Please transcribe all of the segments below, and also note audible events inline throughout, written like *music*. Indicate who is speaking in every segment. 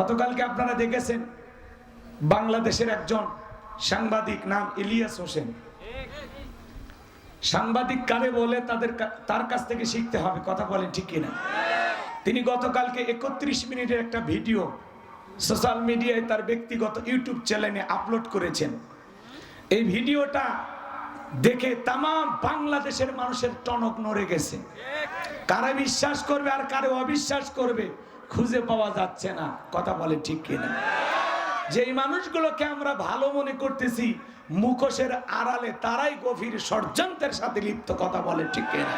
Speaker 1: গতকালকে আপনারা দেখেছেন বাংলাদেশের একজন সাংবাদিক নাম ইলিয়াস হোসেন। সাংবাদিক কারে বলে তাদের তার কাছ থেকে শিখতে হবে, কথা বলেন ঠিক কিনা। তিনি গতকালকে একত্রিশ মিনিটের একটা ভিডিও সোশ্যাল মিডিয়ায় তার ব্যক্তিগত ইউটিউব চ্যানেলে আপলোড করেছেন। এই ভিডিওটা দেখে তাম বাংলাদেশের মানুষের টনক নড়ে গেছে। কারা বিশ্বাস করবে আর কারে অবিশ্বাস করবে খুঁজে পাওয়া যাচ্ছে না। কথা বলে ঠিক কিনা? যে এই মানুষগুলোকে আমরা ভালো মনে করতেছি, মুখোশের আড়ালে তারাই গভীর ষড়যন্ত্রের সাথে লিপ্ত, কথা বলে ঠিক কিনা?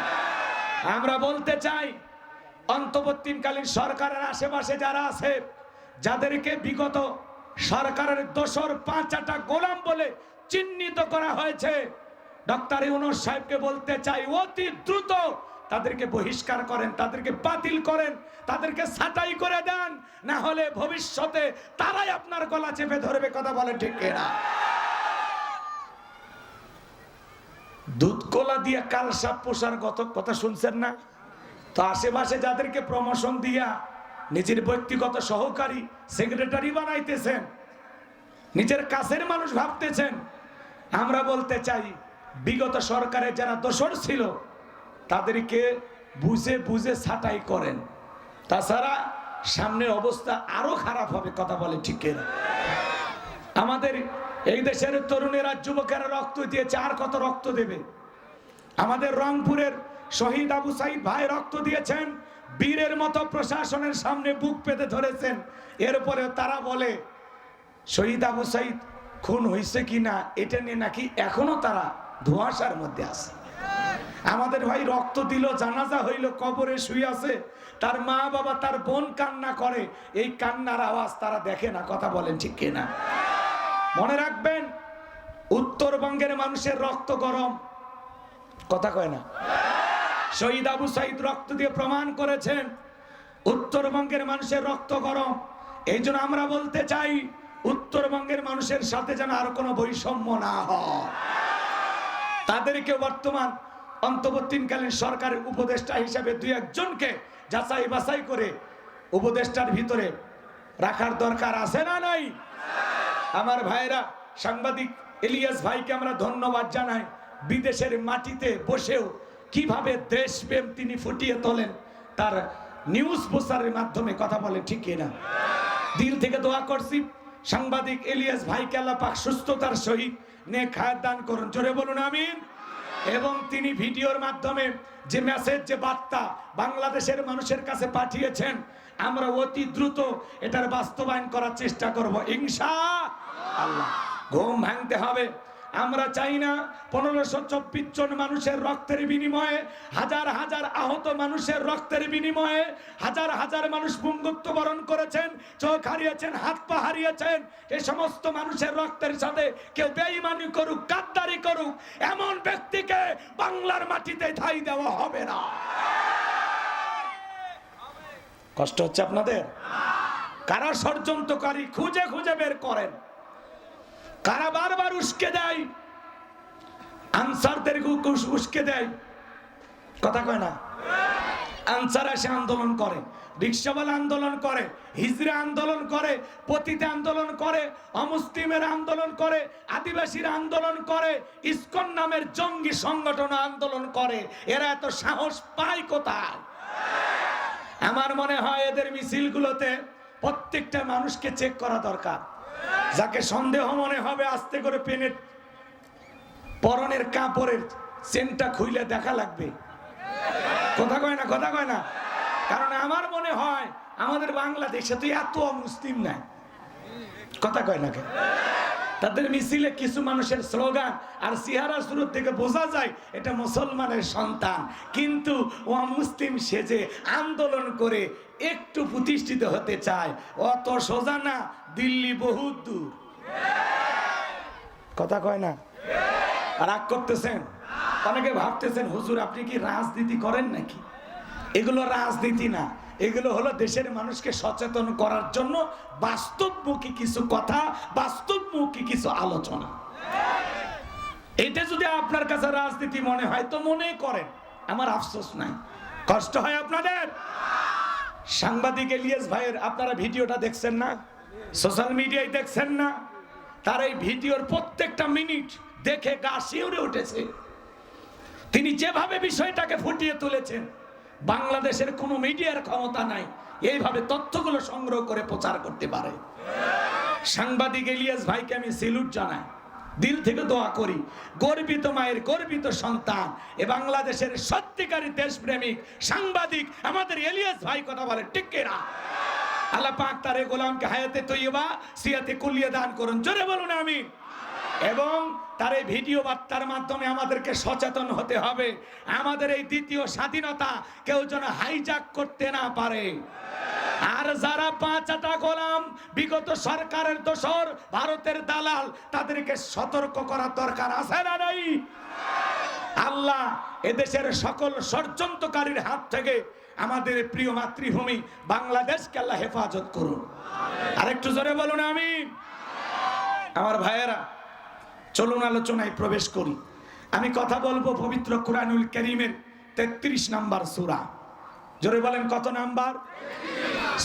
Speaker 1: আমরা বলতে চাই, অন্তর্বর্তীকালীন সরকারের আশেপাশে যারা আছে, যাদেরকে বিগত সরকারের দোসর পাঁচাটা গোলাম বলে চিহ্নিত করা হয়েছে, ডক্টর ইউনুস সাহেবকে বলতে চাই, অতি দ্রুত তাদেরকে বহিষ্কার করেন, তাদেরকে বাতিল করেন, তাদেরকে ছাঁটাই করে দেন, না হলে ভবিষ্যতে তারাই আপনার গলা চেপে ধরবে, কথা বলে ঠিক না দুধ কলা দিয়ে কাল সাপ পোষার গত কথা শুনছেন না? তো আশেপাশে যাদেরকে প্রমোশন দিয়া নিজের ব্যক্তিগত সহকারী সেক্রেটারি বানাইতেছেন, নিজের কাছের মানুষ ভাবতেছেন, আমরা বলতে চাই, বিগত সরকারের যারা দোষর ছিল তাদেরকে বুঝে বুঝে ছাঁটাই করেন। তাছাড়া সামনের অবস্থা আরও খারাপ হবে, কথা বলে ঠিক আমাদের এই দেশের তরুণেরা, যুবকেরা রক্ত দিয়েছে, আর কত রক্ত দেবে? আমাদের রংপুরের শহীদ আবু সাইদ ভাই রক্ত দিয়েছেন, বীরের মতো প্রশাসনের সামনে বুক পেতে ধরেছেন। এরপরে তারা বলে, শহীদ আবু সাইদ খুন হয়েছে কি না এটা নিয়ে নাকি এখনও তারা ধোঁয়াশার মধ্যে আছে। আমাদের ভাই রক্ত দিল, জানাজা হইল, কবরে শুয়ে আছে। তার মা বাবা, তার বোন কান্না করে। এই কান্নার আওয়াজ তারা দেখে না, কথা বলেন ঠিক কিনা? মনে রাখবেন, উত্তরবঙ্গের মানুষের রক্ত গরম। কথা কয় না? শহীদ আবু সাইদ রক্ত দিয়ে প্রমাণ করেছেন, উত্তরবঙ্গের মানুষের রক্ত গরম। এই আমরা বলতে চাই, উত্তরবঙ্গের মানুষের সাথে যেন আর কোনো বৈষম্য না হয়। তাদেরকে বর্তমান অন্তর্বর্তীকালীন সরকারের উপদেষ্টা হিসাবে দুই একজনকে যাচাই বাছাই করে উপদেষ্টার ভিতরে রাখার দরকার আছে না নাই? আমার ভাইরা সাংবাদিক ইলিয়াস ভাইকে আমরা ধন্যবাদ জানাই। বিদেশের মাটিতে বসেও কীভাবে দেশপ্রেম তিনি ফুটিয়ে তোলেন, তার নিউজ প্রচারের মাধ্যমে কথা বলে ঠিক না দিল থেকে দোয়া করছি, সাংবাদিক ইলিয়াস ভাইকে আল্লাহ পাক সুস্থতার সহিত নে খায় দান করুন। জোরে বলুন, আমিন। এবং তিনি ভিডিওর মাধ্যমে যে মেসেজ, যে বার্তা বাংলাদেশের মানুষের কাছে পাঠিয়েছেন, আমরা অতি দ্রুত এটার বাস্তবায়ন করার চেষ্টা করব ইংসা আল্লাহ। ঘুম ভাঙতে হবে। আমরা চাই না পনেরোশো চব্বিশ জন মানুষের রক্তের বিনিময়ে, হাজার হাজার আহত মানুষের রক্তের বিনিময়ে, হাজার হাজার মানুষ পুঙ্গুত্ব বরণ করেছেন, চোখ হারিয়েছেন, হাত পা হারিয়েছেন। এই সমস্ত মানুষের রক্তের সাথে কেউ বেঈমানি করুক, গাদ্দারি করুক, এমন ব্যক্তিকে বাংলার মাটিতে ঠাই দেওয়া হবে না। কষ্ট হচ্ছে আপনাদের? কারা ষড়যন্ত্রকারী খুঁজে খুঁজে বের করেন? কারা বারবার উস্কে দেয়? আনসারদের উস্কে দেয়। কথা কয় না? আনসার এসে আন্দোলন করে, রিক্সাওয়ালা আন্দোলন করে, হিজরা আন্দোলন করে, পতিতে আন্দোলন করে, অমুসলিমের আন্দোলন করে, আদিবাসীর আন্দোলন করে, ইসকন নামের জঙ্গি সংগঠন আন্দোলন করে। এরা এত সাহস পায় কোথায়? আমার মনে হয় এদের মিছিলগুলোতে প্রত্যেকটা মানুষকে চেক করা দরকার। যাকে সন্দেহ মনে হবে আস্তে করে পেনের পরনের কাপড়ের চেনটা খুইলে দেখা লাগবে। কথা কয় না, কথা কয় না? কারণ আমার মনে হয় আমাদের বাংলাদেশে তো এত মুসলিম নাই। কথা কয় না কেন? তাদের মিছিলে কিছু মানুষের স্লোগান আর সিহারা শুরু থেকে বোঝা যায় এটা মুসলমানের সন্তান। কিন্তু ও মুসলিম সেজে আন্দোলন করে একটু প্রতিষ্ঠিত হতে চায় অত সোজা না, দিল্লি বহুত দূর। কথা কয় না? রাগ করতেছেন? অনেকে ভাবতেছেন, হুজুর আপনি কি রাজনীতি করেন নাকি? এগুলো রাজনীতি না। এগুলো হলো দেশের মানুষকে সচেতন করার জন্য বাস্তবমুখী কিছু কথা, বাস্তবমুখী কিছু আলোচনা। এটা যদি আপনার কাছে রাজনীতি মনে হয় তো মনে করেন, আমার আফসোস নাই। কষ্ট হয় আপনাদের? সাংবাদিক এলিয়াস ভাইয়ের, আপনারা ভিডিওটা দেখছেন না? সোশ্যাল মিডিয়ায় দেখছেন না? তার এই ভিডিওর প্রত্যেকটা মিনিট দেখে গা শিউরে উঠেছে। তিনি যেভাবে বিষয়টাকে ফুটিয়ে তুলেছেন বাংলাদেশের কোনো মিডিয়ার ক্ষমতা নাই। এইভাবে তথ্যগুলো সংগ্রহ করে প্রচার করতে পারে। সাংবাদিক এলিয়াস ভাইকে আমি সেলুট জানাই। দিল থেকে দোয়া করি, গর্বিত মায়ের গর্বিত সন্তান, এ বাংলাদেশের সত্যিকারী দেশপ্রেমিক, সাংবাদিক, আমাদের এলিয়াস ভাই কথা বলে টিকেরা আল্লাহ পাক তার গোলামকে হায়াতে তৈবা সিয়াতে কুলিয়ে দান করুন। জোরে বলুন আমি এবং তার এই ভিডিও বার্তার মাধ্যমে আমাদেরকে সচেতন হতে হবে। আমাদের এই দ্বিতীয় স্বাধীনতা কেউ যেন হাইজাক করতে না পারে। আর যারা পাঁচাটা গোলাম, বিগত সরকারের দোসর ভারতের দালাল, তাদেরকে সতর্ক করার দরকার আছে না নাই? আল্লাহ এদেশের সকল ষড়যন্ত্রকারীর হাত থেকে আমাদের প্রিয় মাতৃভূমি বাংলাদেশকে আল্লাহ হেফাজত করুন। আরেকটু জোরে বলুন আমি আমার ভাইয়েরা, চলুন আলোচনায় প্রবেশ করি। আমি কথা বলব পবিত্র কোরআনুল করিমের তেত্রিশ নাম্বার সুরা। জোরে বলেন, কত নাম্বার?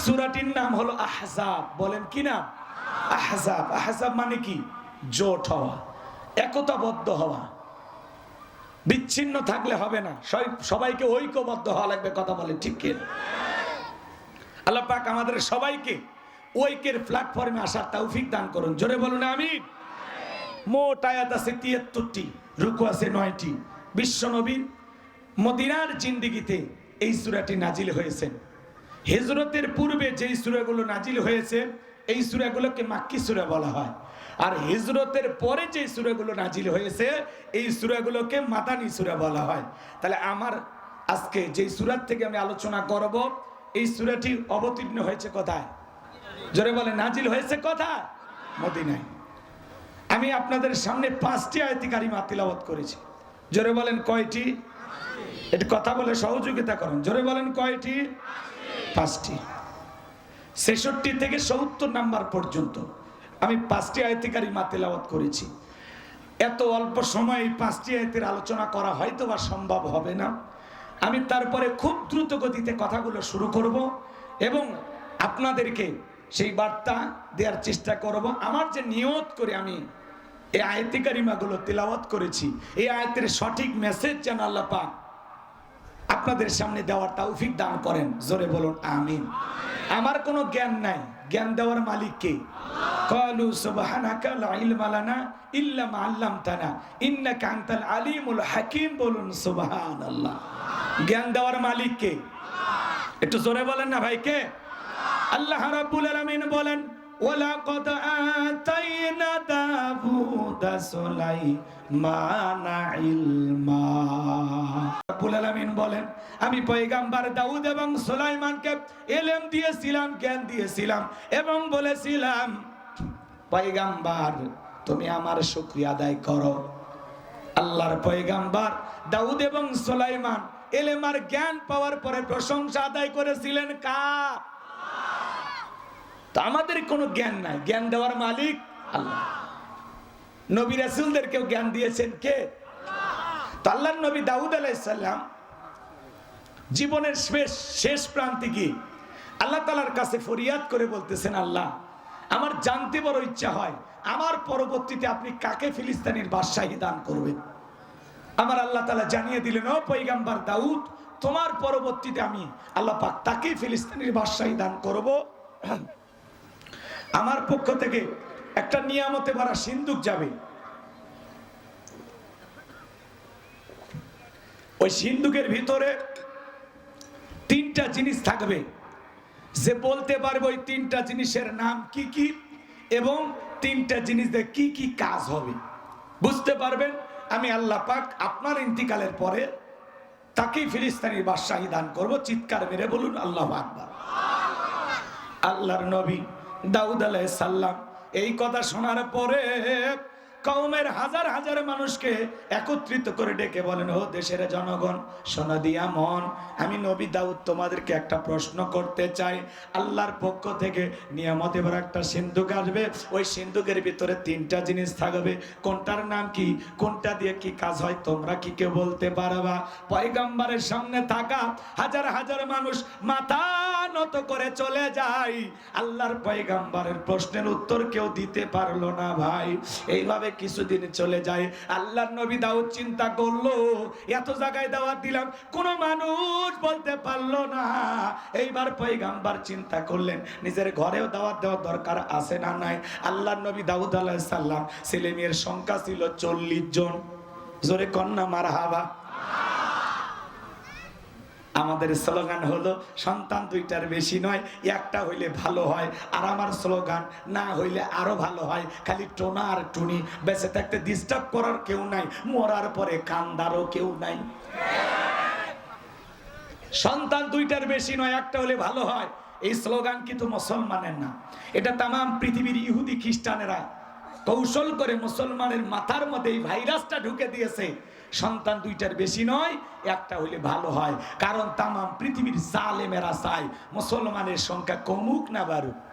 Speaker 1: সুরাটির নাম হলো আহজাব। বলেন, কি নাম? আহজাব। আহজাব মানে কি? জোট হওয়া, একতাবদ্ধ হওয়া। বিচ্ছিন্ন থাকলে হবে না। সবাইকে ঐক্যবদ্ধ হওয়া লাগবে, কথা বলে ঠিক কি? আল্লাহ পাক আমাদের সবাইকে ঐক্যের প্ল্যাটফর্মে আসার তৌফিক দান করুন। জোরে বলুন আমি মোট আয়াত আছে তিয়াত্তরটি, রুকু আছে নয়টি। বিশ্ব নবীন মদিনার জিন্দিগিতে এই সুরাটি নাজিল হয়েছেন। হেজরতের পূর্বে যেই সুরাগুলো নাজিল হয়েছে, এই সুরাগুলোকে মাক্কি সুরা বলা হয়। আর হিজরতের পরে যে সুরাগুলো নাজিল হয়েছে, এই সুরাগুলোকে মাতানি সুরা বলা হয়। তাহলে আমার আজকে যেই সুরার থেকে আমি আলোচনা করব, এই সুরাটি অবতীর্ণ হয়েছে কোথায়? জোরে বলে নাজিল হয়েছে কোথায়? মদিনায়। আমি আপনাদের সামনে পাঁচটি আয়তিকারী কারিমা তিলাবত করেছি। জোরে বলেন, কয়টি? একটু কথা বলে সহযোগিতা করেন। জোরে বলেন, কয়টি? পাঁচটি। ছেষট্টি থেকে সত্তর নাম্বার পর্যন্ত। আমি পাঁচটি আয়তি কারিমা তেলাওয়াত করেছি। এত অল্প সময়ে এই পাঁচটি আয়তের আলোচনা করা হয়তো বা সম্ভব হবে না। আমি তারপরে খুব দ্রুত গতিতে কথাগুলো শুরু করব এবং আপনাদেরকে সেই বার্তা দেওয়ার চেষ্টা করব। আমার যে নিয়ত করে আমি এই আয়তি কারিমাগুলো তিলাওয়াত করেছি, এই আয়তের সঠিক মেসেজ যেন আল্লাহ পাক আপনাদের সামনে দেওয়ার তৌফিক দান করেন। জোরে বলুন, আমিন। আমার কোনো জ্ঞান নাই। জ্ঞান দেওয়ার মালিক কে? কলু সুবহানাকা লা ইলমা লানা ইল্লা মা আল্লামতানা ইন্নাকা আনতাল আলিমুল হাকিম বলুন সুবহানাল্লাহ জ্ঞান দেওয়ার মালিক কে? একটু জোরে বলেন না ভাই, কে? আল্লাহ রাব্বুল আলামিন বলেন, ওয়ালাকাদ আতাইনা দাউদা সুলাইমানা ইলমা। রাব্বুল আলামিন বলেন, আমি পয়গাম্বার দাউদ এবং সুলাইমানকে ইলম দিয়েছিলাম, জ্ঞান দিয়েছিলাম এবং বলেছিলাম পয়গাম্বার, তুমি আমার শুকরিয়া আদায় করো। আল্লাহর পয়গাম্বার দাউদ এবং সুলাইমান এলেমার জ্ঞান পাওয়ার পরে প্রশংসা আদায় করেছিলেন কার? আমাদের কোনো জ্ঞান নাই। জ্ঞান দেওয়ার মালিক আল্লাহ। নবী রাসূলদেরকেও জ্ঞান দিয়েছেন কে? তো আল্লাহর নবী দাউদ আলাইসাল্লাম জীবনের শেষ শেষ প্রান্তে গিয়ে আল্লাহ তালার কাছে ফরিয়াদ করে বলতেছেন, আল্লাহ আমার জানতে বড় ইচ্ছা হয়, আমার পরবর্তীতে আপনি কাকে ফিলিস্তিনের বাদশাহী দান করবেন? আমার আল্লাহ তালা জানিয়ে দিলেন, ও পৈগাম্বার দাউদ, তোমার পরবর্তীতে আমি আল্লাহ পাক তাকেই ফিলিস্তিনের বাদশাহী দান করব। *clears throat* আমার পক্ষ থেকে একটা নিয়ামতে ভরা সিন্ধুক যাবে। ওই সিন্ধুকের ভিতরে তিনটা জিনিস থাকবে। যে বলতে পারবে ওই তিনটা জিনিসের নাম কি কি এবং তিনটা জিনিসের কি কি কাজ হবে। বুঝতে পারবেন? আমি আল্লাহ পাক আপনার ইন্তিকালের পরে তাকেই ফিলিস্তানি বাদশাহী দান করব। চিৎকার মেরে বলুন, আল্লাহ আকবার। আল্লাহর নবী দাউদ আলাইহিস সালাম এই কথা শোনার পরে কওমের হাজার হাজার মানুষকে একত্রিত করে ডেকে বলেন, ও দেশের জনগণ, শোনা দিয়া মন, আমি নবী দাউদ তোমাদেরকে একটা প্রশ্ন করতে চাই। আল্লাহর পক্ষ থেকে নিয়ামত এবার একটা সিন্ধুক আসবে, ওই সিন্ধুকের ভিতরে তিনটা জিনিস থাকবে। কোনটার নাম কি, কোনটা দিয়ে কি কাজ হয়, তোমরা কি কেউ বলতে পারবা? পয়গাম্বারের সামনে থাকা হাজার হাজার মানুষ মাথা নত করে চলে যায়। আল্লাহর পয়গাম্বারের প্রশ্নের উত্তর কেউ দিতে পারল না ভাই। এইভাবে কিছুদিন চলে যায়। আল্লাহ নবী দাউদ চিন্তা করল, এত জায়গায় দাওয়াত দিলাম, কোন মানুষ বলতে পারল না। এইবার পৈগাম্বার চিন্তা করলেন, নিজের ঘরেও দাওয়াত দেওয়ার দরকার আছে না নাই? আল্লাহর নবী দাউদ আলাইহিস সাল্লাম ছেলে মেয়ের সংখ্যা ছিল চল্লিশ জন। জোরে কন্যা মার হাবা আমাদের স্লোগান হলো, সন্তান দুইটার বেশি নয়, একটা হইলে ভালো হয় আর আমার স্লোগান না হইলে আরও ভালো হয়। খালি টোনা আর টুনি, বেঁচে থাকতে ডিস্টার্ব করার কেউ নাই, মরার পরে কান্দারও কেউ নাই। সন্তান দুইটার বেশি নয়, একটা হলে ভালো হয়। এই স্লোগান কিন্তু মুসলমানের না। এটা তামাম পৃথিবীর ইহুদি খ্রিস্টানেরা কৌশল করে মুসলমানের মাথার মধ্যে এই ভাইরাসটা ঢুকে দিয়েছে। সন্তান দুইটার বেশি নয়, একটা হইলে ভালো হয়। কারণ তামাম পৃথিবীর জালেমেরা চায়, মুসলমানের সংখ্যা কমুক না বাড়ুক।